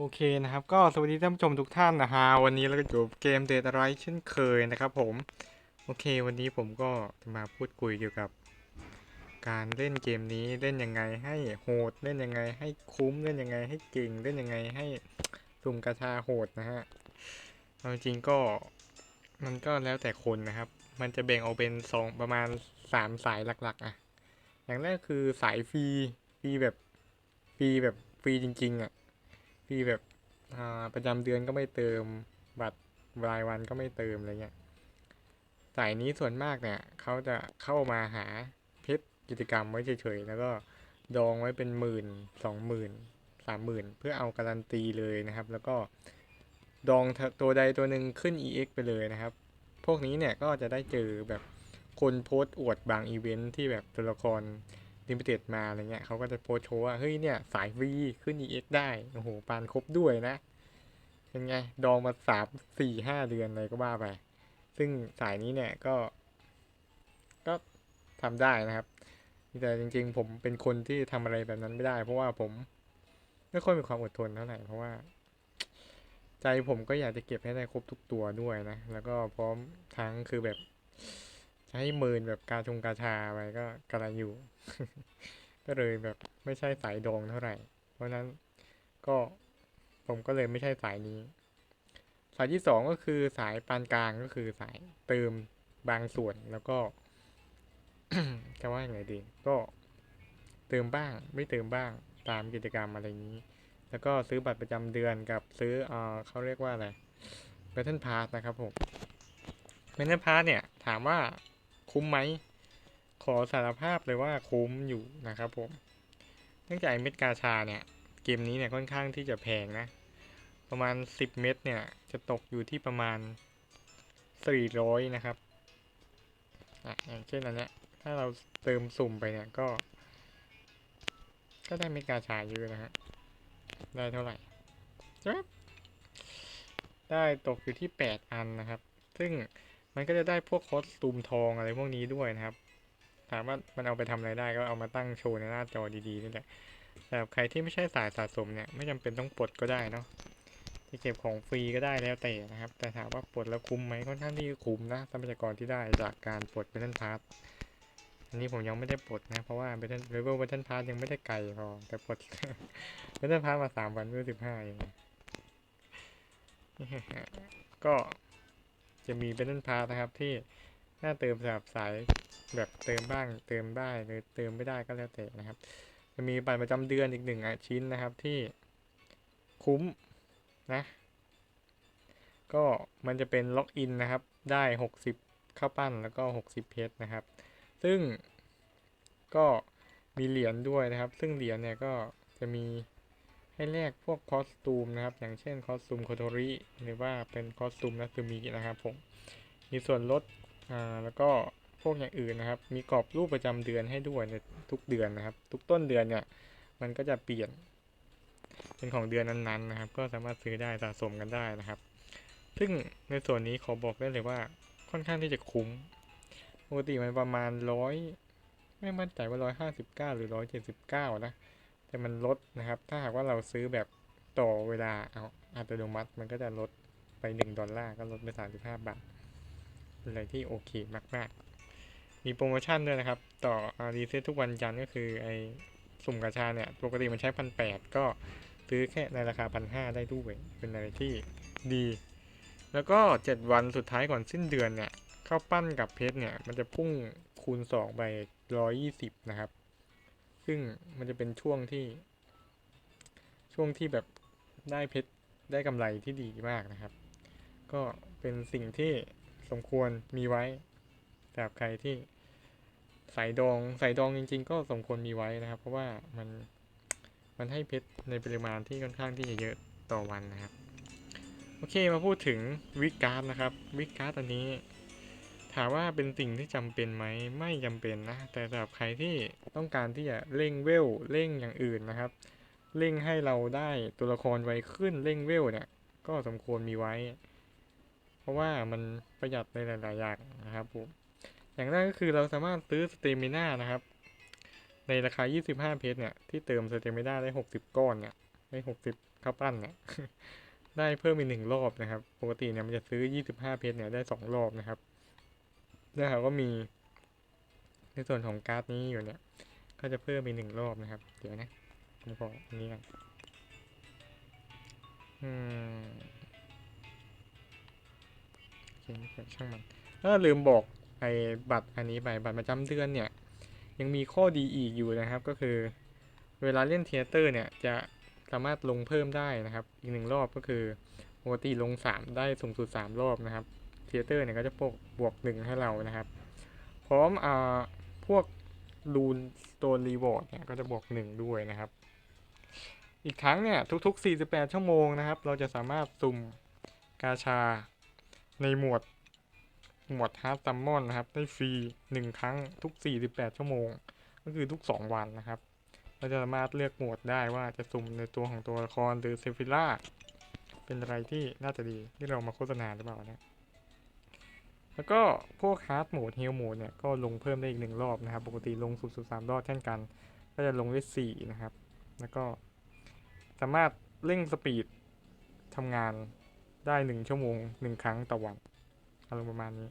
โอเคนะครับ ก็สวัสดีท่านผู้ชมทุกท่านนะฮะวันนี้เราก็อยู่กับเกมเด d ไรเช่นเคยนะครับผม โอเค วันนี้ผมก็จะมาพูดคุยเกี่ยวกับ การเล่นเกมนี้เล่นยังไงให้โหดเล่นยังไง ให้คุ้มเล่นยังไง ให้เก่งเล่นยังไงให้สุ่มกระชาโหดนะฮะเอาจริงก็มันก็แล้วแต่คนนะครับ มันจะแบ่งออกเป็นสองประมาณสามสายหลักๆ อะ อย่างแรกคือสายฟรีฟรีแบบฟรีแบบฟรีจริง ๆ อะ พี่แบบอ่าประจำเดือนก็ไม่เติมบัตรรายวันก็ไม่เติมอะไรเงี้ยสายนี้ส่วนมากเนี่ยเขาจะเข้ามาหาเพชรกิจกรรมไว้เฉยๆแล้วก็ดองไว้เป็นหมื่นสองหมื่นสามหมื่นเพื่อเอาการันตีเลยนะครับ แล้วก็ดองตัวใดตัวหนึ่งขึ้น EX ไปเลยนะครับ พวกนี้เนี่ยก็จะได้เจอแบบคนโพสต์อวดบางอีเวนท์ที่แบบตัวละคร ลิมิเต็ดมาอะไรเงี้ยเขาก็จะโพสโชว์ว่าเฮ้ยเนี่ยสายฟรีขึ้น EX ได้ โอ้โหปานครบด้วยนะ เป็นไง ดองมาสามสี่ห้าเดือนเลยก็บ้าไป ซึ่งสายนี้เนี่ยก็ ก็ทำได้นะครับ แต่จริงๆ ผมเป็นคนที่ทำอะไรแบบนั้นไม่ได้ เพราะว่าผมไม่ค่อยมีความอดทนเท่าไหร่เพราะว่า ใจผมก็อยากจะเก็บให้ได้ครบทุกตัวด้วยนะ แล้วก็พร้อมทั้งคือแบบ ให้เมินแบบกาชงกาชาไปก็กระไรอยู่ ก็เลยแบบไม่ใช่สายดองเท่าไหร่ เพราะนั้นก็ผมก็เลยไม่ใช่สายนี้ สายที่สองก็คือสายปานกลางก็คือสายเติมบางส่วนแล้วก็จะว่าอย่างไงดีก็เติมบ้างไม่เติมบ้างตามกิจกรรมอะไรนี้ แล้วก็ซื้อบัตรประจำเดือนกับซื้อเออเขาเรียกว่าอะไร Battle Pass นะครับผม Battle Pass เนี่ย ถามว่า คุ้มไหม ขอสารภาพเลยว่าคุ้มอยู่นะครับผม เนื่องจากเม็ดกาชาเนี่ย เกมนี้เนี่ยค่อนข้างที่จะแพงนะ ประมาณ 10 เม็ดเนี่ย จะตกอยู่ที่ประมาณ 400 นะครับอะอย่างเช่นอันเนี้ย ถ้าเราเติมสุ่มไปเนี่ยก็ ก็ได้เม็ดกาชาเยอะนะฮะ ได้เท่าไหร่จ๊บได้ตกอยู่ที่ 8 อันนะครับ ซึ่ง มันก็จะได้พวกคอสตูมทองอะไรพวกนี้ด้วยนะครับ ถามว่ามันเอาไปทำอะไรได้ก็เอามาตั้งโชว์ในหน้าจอดีๆนี่แหละแต่ใครที่ไม่ใช่สายสะสมเนี่ยไม่จำเป็นต้องปลดก็ได้เนาะจะเก็บของฟรีก็ได้แล้วแต่นะครับ แต่ถามว่าปลดแล้วคุ้มไหมค่อนข้างที่คุ้มนะทรัพยากรที่ได้จากการปลดเบทันพาร์อันนี้ผมยังไม่ได้ปลดนะเพราะว่าเบทันเลเวลเบทันพาร์ยังไม่ได้ไกลพอแต่ปลดเบทันพาร์มาสามวันเมื่อสิบห้าเองก็ จะมีเบทันพาร์นะครับที่น่าเติมสำหรับสายแบบเติมบ้างเติมได้หรือเติมไม่ได้ก็แล้วแต่นะครับ จะมีบัตรประจำเดือนอีกหนึ่งอชิ้นนะครับที่คุ้มนะ ก็มันจะเป็นล็อกอินนะครับ ได้ 60 ข้าวปั้นแล้วก็ 60 เพชรนะครับ ซึ่งก็มีเหรียญด้วยนะครับ ซึ่งเหรียญเนี่ยก็จะมี ให้แลกพวกคอสตูมนะครับ อย่างเช่นคอสตูมโคโทริหรือว่าเป็นคอสตูมนัตสึมินะครับผมมีส่วนลดอ่าแล้วก็พวกอย่างอื่นนะครับ มีกรอบรูปประจำเดือนให้ด้วยในทุกเดือนนะครับ ทุกต้นเดือนเนี่ย มันก็จะเปลี่ยน เป็นของเดือนนั้นๆนะครับ ก็สามารถซื้อได้สะสมกันได้นะครับ ซึ่งในส่วนนี้ขอบอกได้เลยว่าค่อนข้างที่จะคุ้มปกติมันประมาณร้อยไม่มั่นใจว่าร้อยห้าสิบเก้าหรือร้อยเจ็ดสิบเก้านะ แต่มันลดนะครับ ถ้าหากว่าเราซื้อแบบต่อเวลาเอาอัตโนมัติมันก็จะลดไปหนึ่งดอลลาร์ก็ลดไปสามสิบห้าบาทเป็นอะไรที่โอเคมากๆ มีโปรโมชั่นด้วยนะครับ ต่อรีเซ็ตทุกวันจันทร์ก็คือไอสุ่มกาชาเนี่ย ปกติมันใช้พันแปดก็ซื้อแค่ในราคาพันห้าได้ด้วยเป็นอะไรที่ดี แล้วก็เจ็ดวันสุดท้ายก่อนสิ้นเดือนเนี่ย เข้าปั้นกับเพชรเนี่ย มันจะพุ่งคูณสองไปร้อยี่สิบนะครับ ซึ่งมันจะเป็นช่วงที่ ช่วงที่แบบได้เพชรได้กำไรที่ดีมากนะครับ ก็เป็นสิ่งที่สมควรมีไว้สำหรับใครที่สายดองสายดองจริง ๆ ก็สมควรมีไว้นะครับ เพราะว่ามันมันให้เพชรในปริมาณที่ค่อนข้างที่จะเยอะต่อวันนะครับ โอเคมาพูดถึงวิกการ์ดนะครับวิกการ์ดอันนี้ ถามว่าเป็นสิ่งที่จำเป็นไหมไม่จำเป็นนะ แต่สำหรับใครที่ต้องการที่จะเร่งเวลเร่งอย่างอื่นนะครับ เร่งให้เราได้ตัวละครไวขึ้นเร่งเวลเนี่ย ก็สมควรมีไว้ เพราะว่ามันประหยัดในหลาย ๆ อย่างนะครับผมอย่างแรกก็คือเราสามารถซื้อสเตมิน่านะครับ ในราคา 25 เพชรเนี่ย ที่เติมสเตมิน่าได้ 60 ก้อนเนี่ยให้หกสิบข้าวปั้นเนี่ยได้เพิ่มอีกหนึ่งรอบนะครับ ปกติเนี่ยมันจะซื้อยี่สิบห้าเพชรเนี่ยได้สองรอบนะครับ แล้วเขาก็มีในส่วนของการ์ดนี้อยู่เนี่ย ก็จะเพิ่มอีกหนึ่งรอบนะครับ เดี๋ยวนะผมขออันนี้กันอืมโอเคไม่เป็นช่างมันเออลืมบอกไอ้บัตรอันนี้ไปบัตรประจำเดือนเนี่ย ยังมีข้อดีอีกอยู่นะครับ ก็คือ เวลาเล่นเทเตอร์เนี่ยจะสามารถลงเพิ่มได้นะครับ อีกหนึ่งรอบก็คือปกติลง3ได้สูงสุด3รอบนะครับ เทเตอร์เนี่ยก็จะบวกบวกหนึ่งให้เรานะครับ พร้อมอ่าพวกรูนสโตนรีวอร์ดเนี่ยก็จะบวกหนึ่งด้วยนะครับ อีกทั้งเนี่ยทุก ๆ 48 ชั่วโมงนะครับ เราจะสามารถสุ่มกาชาในหมวดหมวดฮาร์ดซัมมอนนะครับ ได้ฟรีหนึ่งครั้งทุก 48 ชั่วโมง ก็คือทุก 2 วันนะครับ เราจะสามารถเลือกหมวดได้ว่าจะสุ่มในตัวของตัวละครหรือเซฟิล่าเป็นอะไรที่น่าจะดีที่เรามาโฆษณาหรือเปล่านะ แล้วก็พวกฮาร์ดโหมดเฮลโหมดเนี่ยก็ลงเพิ่มได้อีกหนึ่งรอบนะครับ ปกติลงสุดสามรอบเช่นกัน ก็จะลงได้สี่นะครับ แล้วก็สามารถเร่งสปีดทำงานได้หนึ่งชั่วโมงหนึ่งครั้งต่อวันอารมณ์ประมาณนี้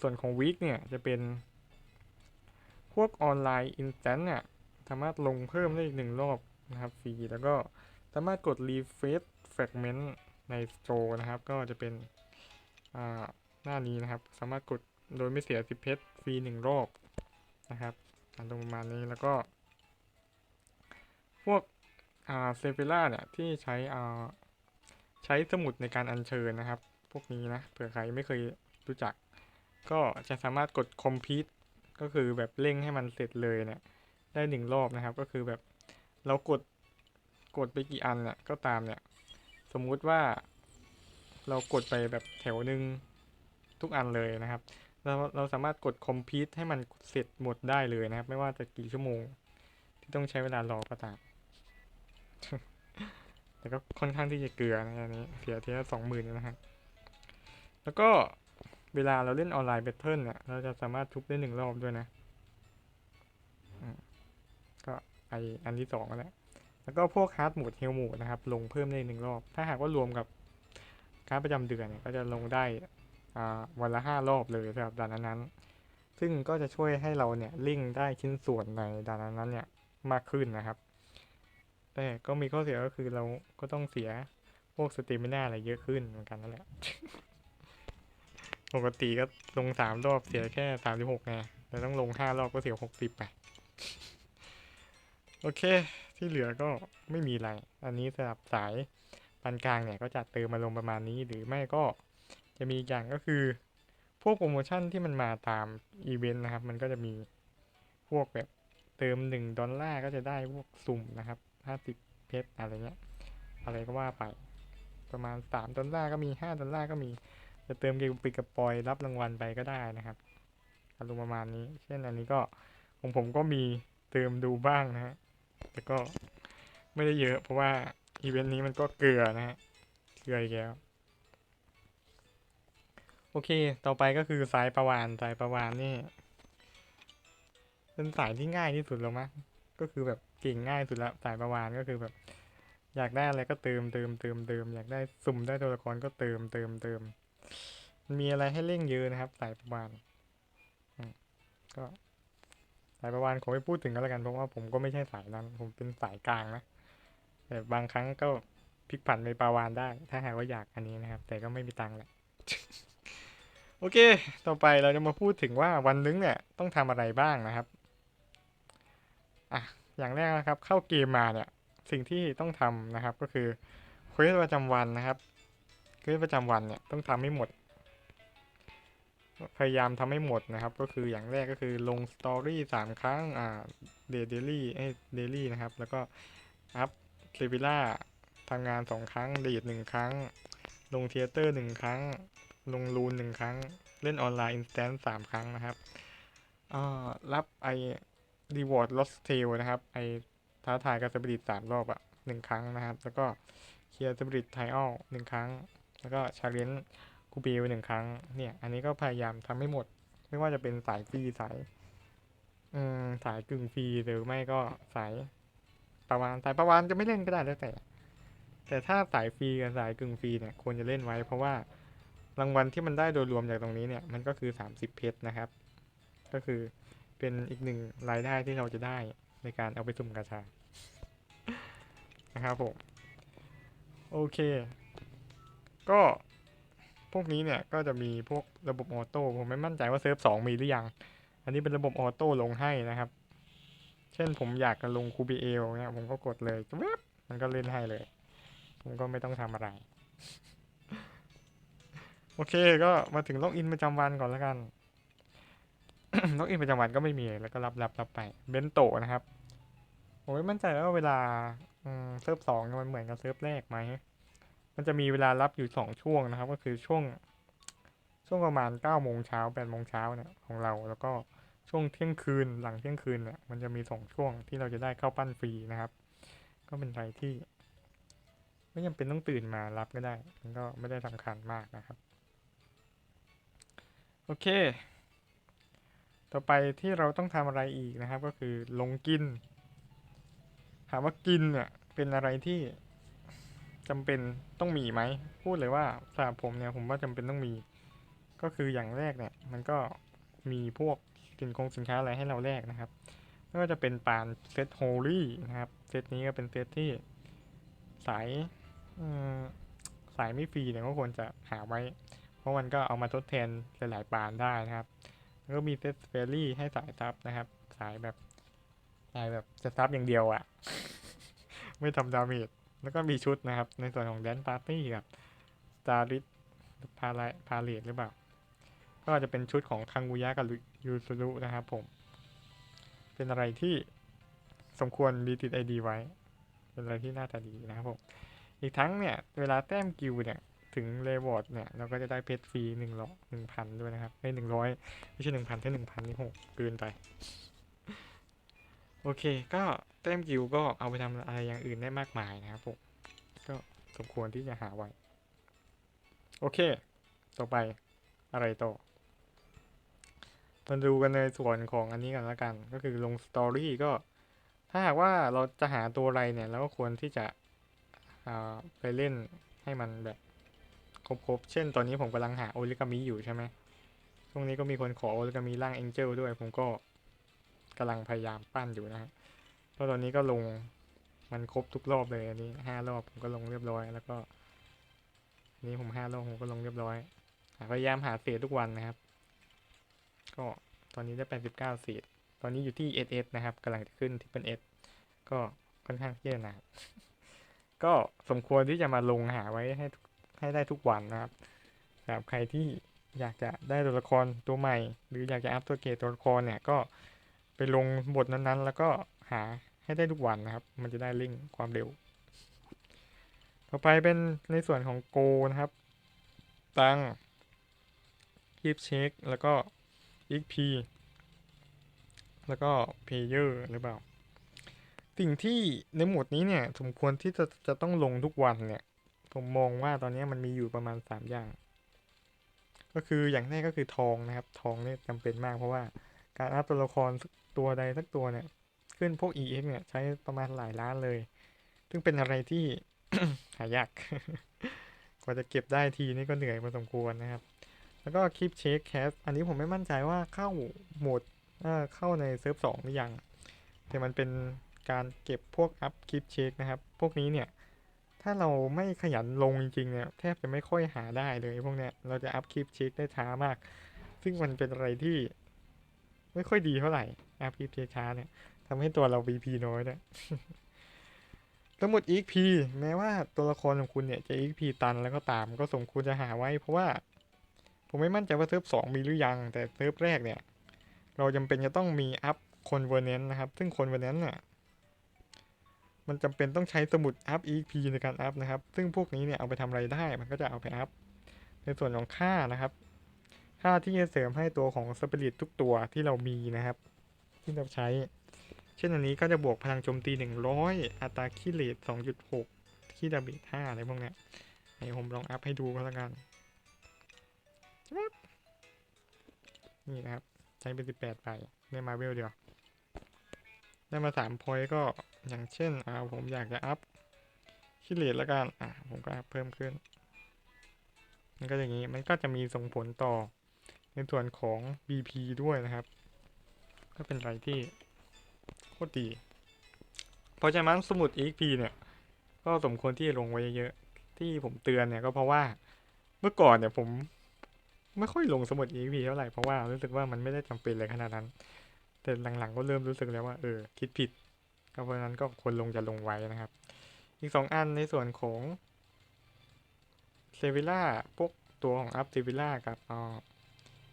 ส่วนของวีคเนี่ยจะเป็น พวกออนไลน์อินสแตนต์เนี่ยสามารถลงเพิ่มได้อีกหนึ่งรอบนะครับฟรีแล้วก็สามารถกด refresh fragment ใน store นะครับ ก็จะเป็นอ่า หน้านี้นะครับ สามารถกดโดยไม่เสีย10เพชรฟรีหนึ่งรอบนะครับอันตรงประมาณนี้แล้วก็ พวกอ่าเซฟิล่าเนี่ยที่ใช้อ่าใช้สมุดในการอัญเชิญนะครับ พวกนี้นะเผื่อใครไม่เคยรู้จัก ก็จะสามารถกด complete ก็คือแบบเร่งให้มันเสร็จเลยเนี่ยได้หนึ่งรอบนะครับ ก็คือแบบเรากดกดไปกี่อันเนี่ยก็ตามเนี่ย สมมุติว่าเรากดไปแบบแถวหนึ่ง ทุกอันเลยนะครับ เราเราสามารถกด complete ให้มันเสร็จหมดได้เลยนะครับ ไม่ว่าจะกี่ชั่วโมง ที่ต้องใช้เวลารอก็ตามแต่ก็ค่อนข้างที่จะเกลือนะอันนี้เสียทีละสองหมื่นนะฮะแล้วก็เวลาเราเล่นออนไลน์แบทเทิลเนี่ยเราจะสามารถทุบได้หนึ่งรอบด้วยนะก็ไออันที่สองแหละแล้วก็พวกฮาร์ดโหมดเฮลโหมดนะครับ ลงเพิ่มได้หนึ่งรอบ ถ้าหากว่ารวมกับการประจำเดือนเนี่ยก็จะลงได้ วันละห้ารอบเลยสำหรับด่านนั้นๆซึ่งก็จะช่วยให้เราเนี่ยลิงก์ได้ชิ้นส่วนในด่านนั้นเนี่ยมากขึ้นนะครับ แต่ก็มีข้อเสียก็คือเราก็ต้องเสียพวกสเตมิน่าอะไรเยอะขึ้นเหมือนกันนั่นแหละ ปกติก็ลงสามรอบเสียแค่สามสิบหกไงแต่ต้องลงห้ารอบก็เสียหกสิบไปโอเค ที่เหลือก็ไม่มีอะไร อันนี้สำหรับสายปานกลางเนี่ยก็จะเติมมาลงประมาณนี้หรือไม่ก็ จะมีอีกอย่างก็คือ พวกโปรโมชั่นที่มันมาตามอีเวนต์นะครับ มันก็จะมีพวกแบบเติมหนึ่งดอลลาร์ก็จะได้พวกสุ่มนะครับห้าสิบเพชรอะไรเงี้ย อะไรก็ว่าไป ประมาณสามดอลลาร์ก็มีห้าดอลลาร์ก็มี จะเติมเกมปิกกับปอยรับรางวัลไปก็ได้นะครับอารมณ์ประมาณนี้ เช่นอันนี้ก็ของผมก็มีเติมดูบ้างนะฮะ แต่ก็ไม่ได้เยอะเพราะว่าอีเวนต์นี้มันก็เกลือนะฮะ เกลืออีกแล้ว โอเค ต่อไปก็คือสายประวานสายประวานนี่เป็นสายที่ง่ายที่สุดแล้วมั้งก็คือแบบเก่งง่ายสุดละสายประวานก็คือแบบ อยากได้อะไรก็เติมเติมเติมเติมอยากได้สุ่มได้ตัวละครก็เติมเติมเติมมันมีอะไรให้เล่งเยอะนะครับ สายประวานก็สายประวานขอไม่พูดถึงก็แล้วกันเพราะว่าผมก็ไม่ใช่สายนั้น ผมเป็นสายกลางนะแต่บางครั้งก็พลิกผันไปปลาวานได้ ถ้าหากว่าอยากอันนี้นะครับ แต่ก็ไม่มีตังค์แหละ โอเค ต่อไปเราจะมาพูดถึงว่าวันนึงเนี่ยต้องทำอะไรบ้างนะครับ อะ อย่างแรกนะครับ เข้าเกมมาเนี่ย สิ่งที่ต้องทำนะครับก็คือเควสประจำวันนะครับเควสประจำวันเนี่ยต้องทำให้หมด พยายามทำให้หมดนะครับ ก็คืออย่างแรกก็คือลงสตอรี่สามครั้ง อ่าเดเดลี่เอ้เดลี่นะครับ แล้วก็อัพเซวิล่าทำงานสองครั้งเดทหนึ่งครั้ง ลงเทเตอร์หนึ่งครั้ง ลงรูนหนึ่งครั้ง เล่นออนไลน์อินสแตนต์สามครั้งนะครับรับไอรีวอร์ดลอสเทลนะครับ ไอท้าทายกับสปิริตสามรอบอะหนึ่งครั้งนะครับ แล้วก็เคลียร์สปิริตไทออลหนึ่งครั้ง แล้วก็ชาเลนจ์คูเบลหนึ่งครั้ง เนี่ย อันนี้ก็พยายามทำให้หมด ไม่ว่าจะเป็นสายฟรีสายอืมสายกึ่งฟรีหรือไม่ก็สายประวานสายประวานจะไม่เล่นก็ได้แล้วแต่ แต่ถ้าสายฟรีกับสายกึ่งฟรีเนี่ยควรจะเล่นไว้เพราะว่า รางวัลที่มันได้โดยรวมจากตรงนี้เนี่ยมันก็คือ 30 เพชรนะครับ ก็คือเป็นอีกหนึ่งรายได้ที่เราจะได้ในการเอาไปสุ่มกาชานะครับผมโอเค ก็พวกนี้เนี่ยก็จะมีพวกระบบออโต้ผมไม่มั่นใจว่าเซิร์ฟสองมีหรือยัง อันนี้เป็นระบบออโต้ลงให้นะครับ เช่นผมอยากจะลงคูบีเอลเนี่ยผมก็กดเลยแวบมันก็เล่นให้เลย ผมก็ไม่ต้องทำอะไร เคก็มาถึงล็อกอินประจำวันก่อนแล้วกัน ล็อกอินประจำวันก็ไม่มีแล้วก็รับรับรับไป เบนโตะนะครับผมไม่มั่นใจว่าเวลาเซิร์ฟสองมันเหมือนกับเซิร์ฟแรกไหม มันจะมีเวลารับอยู่สองช่วงนะครับ ก็คือช่วง ช่วงประมาณเก้าโมงเช้าแปดโมงเช้าเนี่ยของเราแล้วก็ช่วงเที่ยงคืนหลังเที่ยงคืนเนี่ยมันจะมีสองช่วงที่เราจะได้เข้าปั้นฟรีนะครับ ก็เป็นอะไรที่ ไม่จำเป็นต้องตื่นมารับก็ได้ มันก็ไม่ได้สำคัญมากนะครับ อเค ต่อไปที่เราต้องทำอะไรอีกนะครับ ก็คือลงกินถามว่ากินเนี่ยเป็นอะไรที่จำเป็นต้องมีไหม พูดเลยว่าสำหรับผมเนี่ยผมว่าจำเป็นต้องมี ก็คืออย่างแรกเนี่ย มันก็มีพวกสินคงสินค้าอะไรให้เราแลกนะครับไม่ว่าจะเป็นปานเซตโฮลี่นะครับ เซตนี้ก็เป็นเซตที่สายสายไม่ฟรีเนี่ยก็ควรจะหาไว้ เพราะมันก็เอามาทดแทนหลายๆปานได้นะครับ แล้วก็มีเซตเฟรลี่ให้สายซับนะครับ สายแบบสายแบบจะซับอย่างเดียวอะไม่ทำดาเมจแล้วก็มีชุดนะครับ ในส่วนของแดนปาร์ตี้กับจาริสพาไลพาเลตหรือเปล่า ก็จะเป็นชุดของคังกุยะกับยูซุรุนะครับผม เป็นอะไรที่สมควรมีติดไอดีไว้ เป็นอะไรที่น่าจะดีนะครับผม อีกทั้งเนี่ย เวลาแต้มกิลด์เนี่ย ถึงเลวอร์ดเนี่ยเราก็จะได้เพชรฟรีหนึ่งร้อยหนึ่งพันด้วยนะครับไม่หนึ่งร้อยไม่ใช่หนึ่งพันแค่หนึ่งพันนี่โหเกินไป โอเค ก็แต้มกิลด์ก็เอาไปทำอะไรอย่างอื่นได้มากมายนะครับผมก็สมควรที่จะหาไว้ โอเค ต่อไปอะไรต่อมาดูกันในส่วนของอันนี้กันละกัน ก็คือลงสตอรี่ก็ ถ้าหากว่าเราจะหาตัวอะไรเนี่ยเราก็ควรที่จะอ่าไปเล่นให้มันแบบ ครบๆ เช่นตอนนี้ผมกำลังหาโอริกามิอยู่ใช่ไหมช่วงนี้ก็มีคนขอโอริกามิร่างเอ็นเจลด้วย ผมก็กำลังพยายามปั้นอยู่นะฮะเพราะตอนนี้ก็ลงมันครบทุกรอบเลยอันนี้ห้ารอบผมก็ลงเรียบร้อยแล้วก็ นี้ผมห้ารอบผมก็ลงเรียบร้อยพยายามหาเศษทุกวันนะครับ ก็ตอนนี้ได้แปดสิบเก้าเศษตอนนี้อยู่ที่ SS นะครับกำลังจะขึ้นที่เป็น S ก็ค่อนข้างที่จะหนาก็สมควรที่จะมาลงหาไว้ให้ทุก ให้ได้ทุกวันนะครับสำหรับใครที่อยากจะได้ตัวละครตัวใหม่ หรืออยากจะอัพตัวเกรดตัวละครเนี่ยก็ไปลงบทนั้นๆ แล้วก็หาให้ได้ทุกวันนะครับ มันจะได้เร่งความเร็ว ต่อไปเป็นในส่วนของโกนะครับ ตังคีบเช็คแล้วก็ XP แล้วก็ Player หรือเปล่า สิ่งที่ในหมวดนี้เนี่ย สมควรที่จะจะต้องลงทุกวันเนี่ย ผมมองว่าตอนนี้มันมีอยู่ประมาณ 3 อย่าง ก็คืออย่างแรกก็คือทองนะครับ ทองเนี่ยจำเป็นมากเพราะว่าการอัพตัวละครตัวใดสักตัวเนี่ย ขึ้นพวก EX เนี่ยใช้ประมาณหลายล้านเลย ซึ่งเป็นอะไรที่หายาก กว่าจะเก็บได้ทีนี่ก็เหนื่อยพอสมควรนะครับ แล้วก็คลิปเช็คแคส อันนี้ผมไม่มั่นใจว่าเข้าโหมดเเข้าในเซิร์ฟสองหรือยัง แต่มันเป็นการเก็บพวกอัพคลิปเช็คนะครับ พวกนี้เนี่ย ถ้าเราไม่ขยันลงจริงๆเนี่ยแทบจะไม่ค่อยหาได้เลยพวกเนี้ยเราจะอัพคลิปเช็คได้ช้ามาก ซึ่งมันเป็นอะไรที่ ไม่ค่อยดีเท่าไหร่อัพคลิปเช็คช้าเนี่ยทำให้ตัวเรา VP น้อยเนี่ยสมุด XP แม้ว่าตัวละครของคุณเนี่ยจะ XP ตันแล้วก็ตามก็สมควรจะหาไว้ เพราะว่า ผมไม่มั่นใจว่าเซิร์ฟสองมีหรือยัง แต่เซิร์ฟแรกเนี่ย เราจำเป็นจะต้องมีอัพคอนเวอร์เนนต์นะครับ ซึ่งคอนเวอร์เนนต์เนี่ย มันจำเป็นต้องใช้สมุดอัพ EP ในการอัพนะครับ ซึ่งพวกนี้เนี่ยเอาไปทำอะไรได้ มันก็จะเอาไปอัพ ในส่วนของค่านะครับ ค่าที่จะเสริมให้ตัวของสปิริตทุกตัวที่เรามีนะครับ ที่เราใช้ เช่นอันนี้ก็จะบวกพลังโจมตี 100 อัตราคีเลต2.6คีดาเมจ5อะไรพวกนี้ให้ผมลองอัพให้ดูก็แล้วกัน นี่นะครับ ใช้เป็น18ไปได้มาเวลเดียว ได้มา3พอยต์ก็อย่างเช่นอ่าผมอยากจะอัพคีที่เลทแล้วกันอะผมก็เพิ่มขึ้น มันก็อย่างนี้มันก็จะมีส่งผลต่อในส่วนของ BP ด้วยนะครับ ก็เป็นอะไรที่โคตรดีเพราะฉะนั้นสมุด XP เนี่ย ก็สมควรที่จะลงไว้เยอะๆที่ผมเตือนเนี่ยก็เพราะว่าเมื่อก่อนเนี่ยผมไม่ค่อยลงสมุด EXP เท่าไหร่เพราะว่ารู้สึกว่ามันไม่ได้จำเป็นเลยขนาดนั้น แต่หลังๆก็เริ่มรู้สึกแล้วว่าเออคิดผิดก็เพราะนั้นก็ควรลงจะลงไว้นะครับ อีกสองอันในส่วนของเซวิล่าพวกตัวของอัพเซวิล่ากับอ่า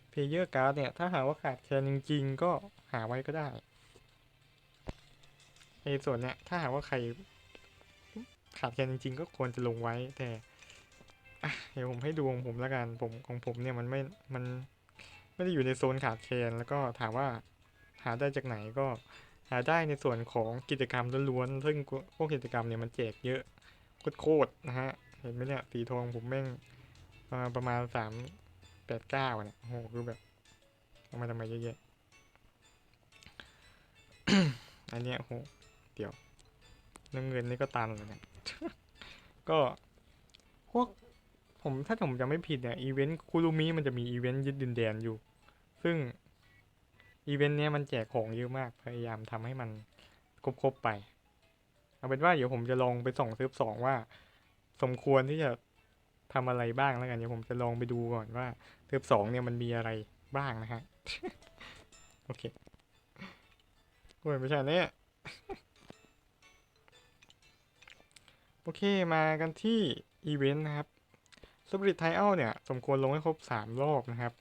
เพเยอร์การ์ดเนี่ย ถ้าหาว่าขาดแคลนจริงๆ ก็หาไว้ก็ได้ในส่วนเนี้ยถ้าหาว่าใครขาดแคลนจริงๆ ก็ควรจะลงไว้ แต่เดี๋ยวผมให้ดูของผมแล้วกันผมของผมเนี่ยมันไม่มันไม่ได้อยู่ในโซนขาดแคลนแล้วก็ถามว่า หาได้จากไหนก็หาได้ในส่วนของกิจกรรมล้วนๆซึ่งพวกกิจกรรมเนี่ยมันแจกเยอะโคตรๆนะฮะ เห็นไหมเนี่ยสีทองผมแม่งมาประมาณสามแปดเก้าเนี่ยโอ้โหคือแบบเอามาทำไมเยอะแยะอันเนี้ยโอ้โหเดี๋ยวน้ำเงินนี่ก็ตันเลยเนี่ยก็พวกผมถ้าผมจำไม่ผิดเนี่ยอีเวนต์คูรูมิมันจะมีอีเวนต์ยึดดินแดนอยู่ ซึ่ง อีเวนต์เนี้ยมันแจกของเยอะมาก พยายามทำให้มันครบๆไป เอาเป็นว่าเดี๋ยวผมจะลองไปส่องเซิร์ฟสองว่า สมควรที่จะทำอะไรบ้างแล้วกันเดี๋ยวผมจะลองไปดูก่อนว่าเซิร์ฟสองเนี่ยมันมีอะไรบ้างนะฮะ โอเคโอ้ยไม่ใช่เนี่ยโอเคมากันที่อีเวนต์นะครับสปริตไทอัลเนี่ย สมควรลงให้ครบสามรอบนะครับ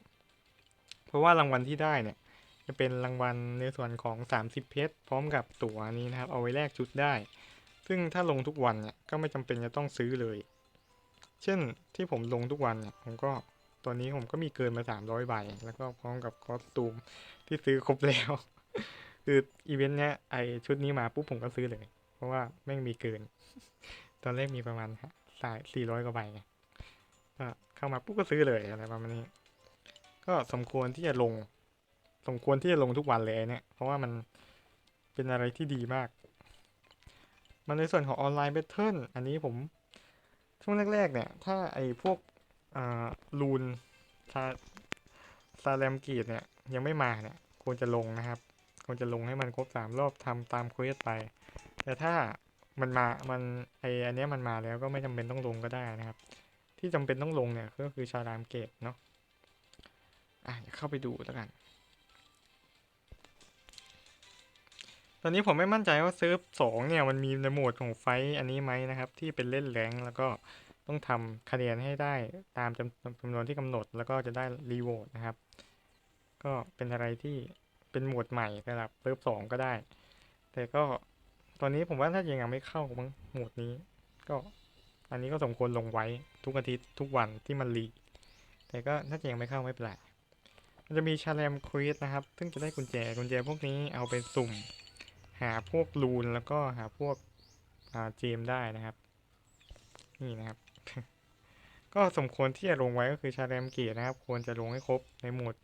เพราะว่ารางวัลที่ได้เนี่ย จะเป็นรางวัลในส่วนของ 30 เพชรพร้อมกับตั๋วนี้นะครับ เอาไว้แลกชุดได้ ซึ่งถ้าลงทุกวันเนี่ยก็ไม่จำเป็นจะต้องซื้อเลย เช่นที่ผมลงทุกวันเนี่ยผมก็ตอนนี้ผมก็มีเกินมา 300ใบแล้วก็พร้อมกับคอสตูมที่ซื้อครบแล้ว คืออีเวนต์เนี้ยไอชุดนี้มาปุ๊บผมก็ซื้อเลย เพราะว่าแม่งมีเกิน ตอนแรกมีประมาณสายสี่ร้อยกว่าใบไงก็เข้ามาปุ๊บก็ซื้อเลยอะไรประมาณนี้ ก็สมควรที่จะลง สมควรที่จะลงทุกวันเลยเนี่ย เพราะว่ามันเป็นอะไรที่ดีมาก มันในส่วนของออนไลน์เบทเทิลอันนี้ผมช่วงแรก ๆ เนี่ย ถ้าไอ้พวกอ่าลูนซาซาแลมกีดเนี่ย ยังไม่มาเนี่ย ควรจะลงนะครับควรจะลงให้มันครบสามรอบทำตามเควสไป แต่ถ้ามันมา มันไออันนี้มันมาแล้วก็ไม่จำเป็นต้องลงก็ได้นะครับ ที่จำเป็นต้องลงเนี่ยก็คือชารามเกตเนาะอะเข้าไปดูแล้วกัน ตอนนี้ผมไม่มั่นใจว่าเซิร์ฟสองเนี่ยมันมีในโหมดของไฟท์อันนี้ไหมนะครับ ที่เป็นเล่นแรงแล้วก็ต้องทำคะแนนให้ได้ตามจำจำนวนที่กำหนดแล้วก็จะได้รีโวร์ดนะครับ ก็เป็นอะไรที่เป็นโหมดใหม่สำหรับเซิร์ฟสองก็ได้ แต่ก็ตอนนี้ผมว่าถ้ายังไม่เข้ามั้งโหมดนี้ ก็อันนี้ก็สมควรลงไว้ทุกอาทิตย์ทุกวันที่มันรีแต่ก็ถ้ายังไม่เข้าไม่เป็นไรมันจะมีชาแลมควีสนะครับ ซึ่งจะได้กุญแจกุญแจพวกนี้เอาไปสุ่ม หาพวกลูนแล้วก็หาพวกเจมได้นะครับ นี่นะครับ ก็สมควรที่จะลงไว้ก็คือชาแรมเกียร์นะครับ ควรจะลงให้ครบในหมวด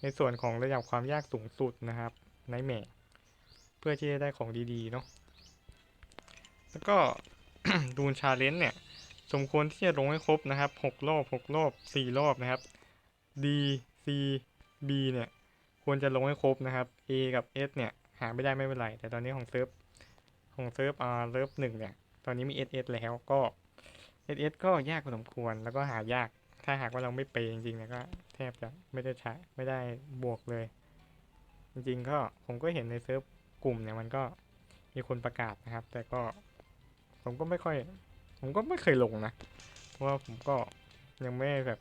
ในส่วนของระดับความยากสูงสุดนะครับ ในแหม่เพื่อที่จะได้ของดีๆเนาะแล้วก็ดูนชาเลนจ์เนี่ย สมควรที่จะลงให้ครบนะครับหกรอบหกรอบสี่รอบนะครับ D C B เนี่ย ควรจะลงให้ครบนะครับ A กับ S เนี่ย หาไม่ได้ไม่เป็นไร แต่ตอนนี้ของเซิร์ฟของเซิร์ฟอ่าเซิร์ฟหนึ่งเนี่ย ตอนนี้มี S S แล้วก็ S S ก็ยากพอสมควรแล้วก็หายาก ถ้าหากว่าเราไม่เปย์จริงๆเนี่ยก็แทบจะไม่ได้ใช้ไม่ได้บวกเลย จริงๆก็ผมก็เห็นในเซิร์ฟกลุ่มเนี่ยมันก็มีคนประกาศนะครับ แต่ก็ผมก็ไม่ค่อย ผมก็ไม่เคยลงนะ เพราะว่าผมก็ยังไม่แบบ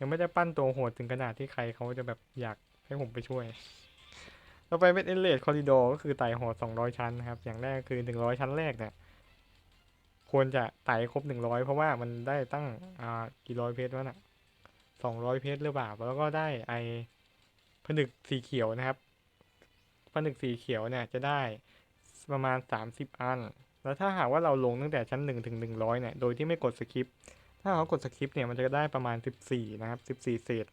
ยังไม่ได้ปั้นตัวโหดถึงขนาดที่ใครเขาจะแบบอยากให้ผมไปช่วย ต่อไปเป็นเอเลดคอริดอร์ก็คือไต่หอ200ชั้นนะครับ อย่างแรกคือ100ชั้นแรกเนี่ยควรจะไต่ครบ100เพราะว่ามันได้ตั้งอ่ากี่ร้อยเพชรวะน่ะ200เพชรหรือเปล่าแล้วก็ได้ไอผนึกสีเขียวนะครับผนึกสีเขียวเนี่ยจะได้ประมาณ30อัน แล้วถ้าหากว่าเราลงตั้งแต่ชั้น1ถึง100เนี่ยโดยที่ไม่กดสคริปถ้าเขากดสคริปต์เนี่ยมันจะได้ประมาณ14นะครับ14เศษ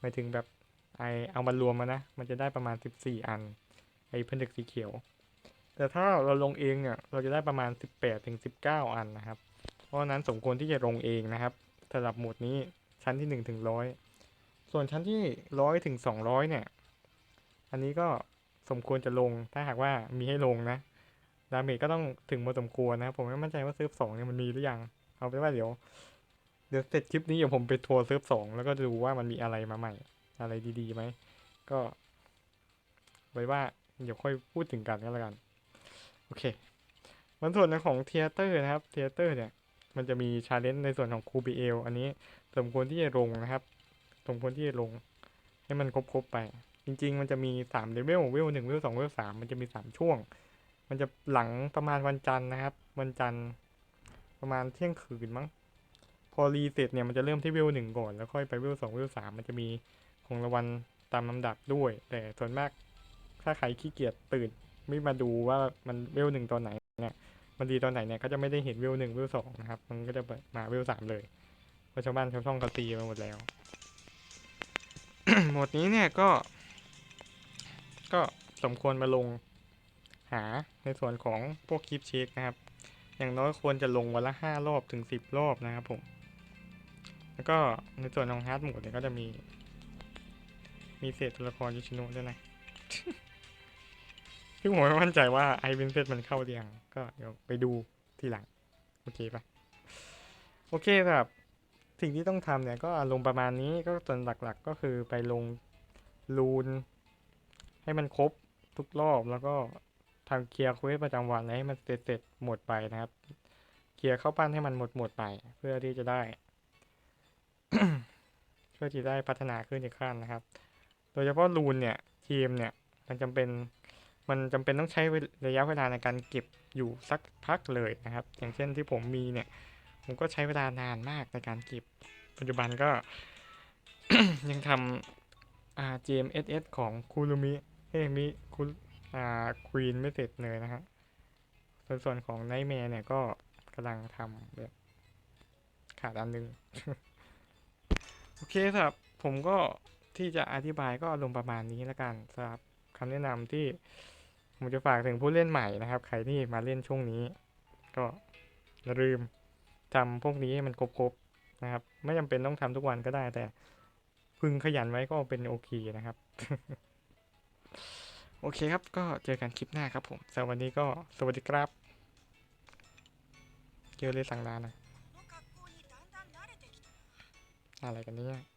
หมายถึงแบบ ไอเอามารวมมานะ มันจะได้ประมาณ 14 อัน ไอผนึกสีเขียว แต่ถ้าเราลงเองเนี่ย เราจะได้ประมาณ 18ถึง19 อันนะครับ เพราะนั้นสมควรที่จะลงเองนะครับสำหรับหมวดนี้ชั้นที่1ถึง100 ส่วนชั้นที่100ถึง200 เนี่ย อันนี้ก็สมควรจะลง ถ้าหากว่ามีให้ลงนะ ดาเมจก็ต้องถึงพอสมควรนะครับผมไม่มั่นใจว่าเซิร์ฟสองเนี่ยมันมีหรือยัง เอาเป็นว่าเดี๋ยว เดี๋ยวเสร็จคลิปนี้เดี๋ยวผมไปทัวร์เซิร์ฟสองแล้วก็ดูว่ามันมีอะไรมาใหม่ อะไรดีๆไหม ก็ ไว้ว่าเดี๋ยวค่อยพูดถึงกันก็แล้วกัน โอเคมันส่วนของเทเตอร์นะครับเทเตอร์เนี่ยมันจะมีชาเลนจ์ในส่วนของคูบีเอลอันนี้สมควรที่จะลงนะครับ สมควรที่จะลง ให้มันครบๆไป จริง ๆ มันจะมีสามเลเวลเวลหนึ่งเวลสองเวลสามมันจะมีสามช่วง มันจะหลังประมาณวันจันทร์นะครับ วันจันทร์ประมาณเที่ยงคืนมั้ง พอรีเสร็จเนี่ยมันจะเริ่มที่เวลหนึ่งก่อน แล้วค่อยไปเวลสองเวลสามมันจะมี ของรางวัลตามลำดับด้วย แต่ส่วนมากถ้าใครขี้เกียจตื่นไม่มาดูว่ามันเวลหนึ่งตอนไหนเนี่ยมันดีตอนไหนเนี่ยก็จะไม่ได้เห็นเวลหนึ่งเวลสองนะครับ มันก็จะมาเวลสามเลยเพราะชาวบ้านชาวช่องเขาตีมาหมดแล้วหมดนี้เนี่ยก็ ก็สมควรมาลงหาในส่วนของพวกคลิปเช็คนะครับ อย่างน้อยควรจะลงวันละห้ารอบถึงสิบรอบนะครับผม แล้วก็ในส่วนของฮาร์ดโหมดเนี่ยก็จะมี มีเศษตัวละครยูชิโนะด้วยนะซึ่งผมไม่มั่นใจว่าไอวินเซตมันเข้าหรือยังก็เดี๋ยวไปดูทีหลัง โอเคปะโอเคสำหรับ สิ่งที่ต้องทำเนี่ยก็ลงประมาณนี้ก็ส่วนหลักๆก็คือไปลงรูน ให้มันครบทุกรอบแล้วก็ทำเคลียร์เควสประจำวันอะไรให้มันเสร็จๆหมดไปนะครับ เคลียร์เข้าปั้นให้มันหมดหมดไป เพื่อที่จะได้ เพื่อที่ได้พัฒนาขึ้นอีกขั้นนะครับ โดยเฉพาะรูนเนี่ยทีมเนี่ยมันจำเป็นมันจำเป็นต้องใช้ระยะเวลาในการเก็บอยู่สักพักเลยนะครับ อย่างเช่นที่ผมมีเนี่ย ผมก็ใช้เวลานานมากในการเก็บ ปัจจุบันก็ยังทำอ่า GMSS ของคูรุมิเอ้มิคุอ่าควีนไม่เสร็จเลยนะฮะส่วนส่วนของไนท์แมร์เนี่ยก็กำลังทำแบบขาดอันหนึง โอเคสำหรับ ผมก็ ที่จะอธิบายก็ลงประมาณนี้แล้วกันสำหรับคำแนะนำที่ผมจะฝากถึงผู้เล่นใหม่นะครับ ใครที่มาเล่นช่วงนี้ ก็ลืมทำพวกนี้ให้มันครบๆนะครับ ไม่จำเป็นต้องทำทุกวันก็ได้ แต่พึงขยันไว้ก็เป็นโอเคนะครับ โอเคครับ ก็เจอกันคลิปหน้าครับผมสำหรับวันนี้ก็สวัสดีครับเจอยวเลยสั่งลาน่อะไรกันเนี่ย